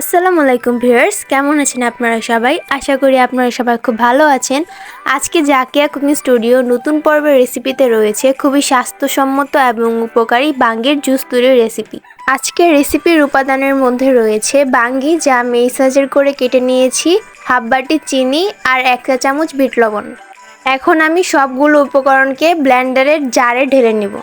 আসসালামু আলাইকুম ভিউয়ার্স, কেমন আছেন আপনারা সবাই? আশা করি আপনারা সবাই খুব ভালো আছেন। আজকে জাকিয়া কুকিং স্টুডিও নতুন পর্বের রেসিপিতে রয়েছে খুবই স্বাস্থ্যসম্মত এবং উপকারী বাঙ্গির জুস তৈরির রেসিপি আজকের রেসিপির উপাদানের মধ্যে রয়েছে বাঙ্গি, যা মেসাজের করে কেটে নিয়েছি হাফ বাটি চিনি আর এক চা চামচ বিট লবণ। এখন আমি সবগুলো উপকরণকে ব্লেন্ডারের জারে ঢেলে নেব।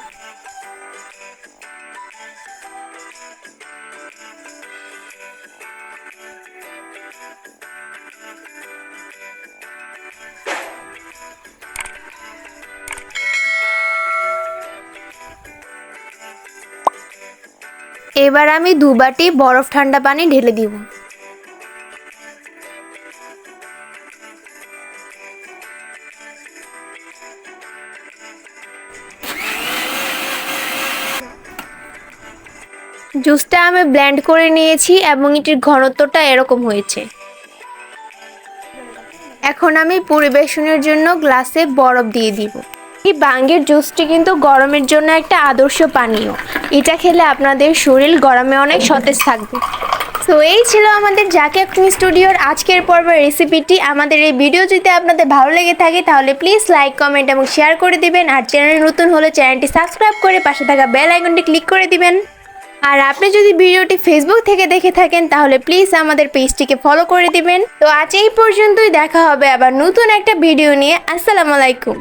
এবার আমি দু বাটি বরফ ঠান্ডা পানি ঢেলে দিব। জুসটা আমি ব্ল্যান্ড করে নিয়েছি এবং এটির ঘনত্বটা এরকম হয়েছে। এখন আমি পরিবেশনের জন্য গ্লাসে বরফ দিয়ে দিব। এই বাঙ্গের জুসটি কিন্তু গরমের জন্য একটা আদর্শ পানীয়। এটা খেলে আপনাদের শরীর গরমে অনেক সতেজ থাকবে। তো এই ছিল আমাদের জাকে কুকিং স্টুডিওর আজকের পর্বের রেসিপিটি। আমাদের এই ভিডিও যদি আপনাদের ভালো লেগে থাকে, তাহলে প্লিজ লাইক, কমেন্ট এবং শেয়ার করে দিবেন। আর চ্যানেল নতুন হলে চ্যানেলটি সাবস্ক্রাইব করে পাশে থাকা বেল আইকনটি ক্লিক করে দিবেন। আর আপনি যদি ভিডিওটি ফেসবুক থেকে দেখে থাকেন, তাহলে প্লিজ আমাদের পেজটিকে ফলো করে দিবেন। তো আজ এই পর্যন্তই। দেখা হবে আবার নতুন একটা ভিডিও নিয়ে। আসসালামু আলাইকুম।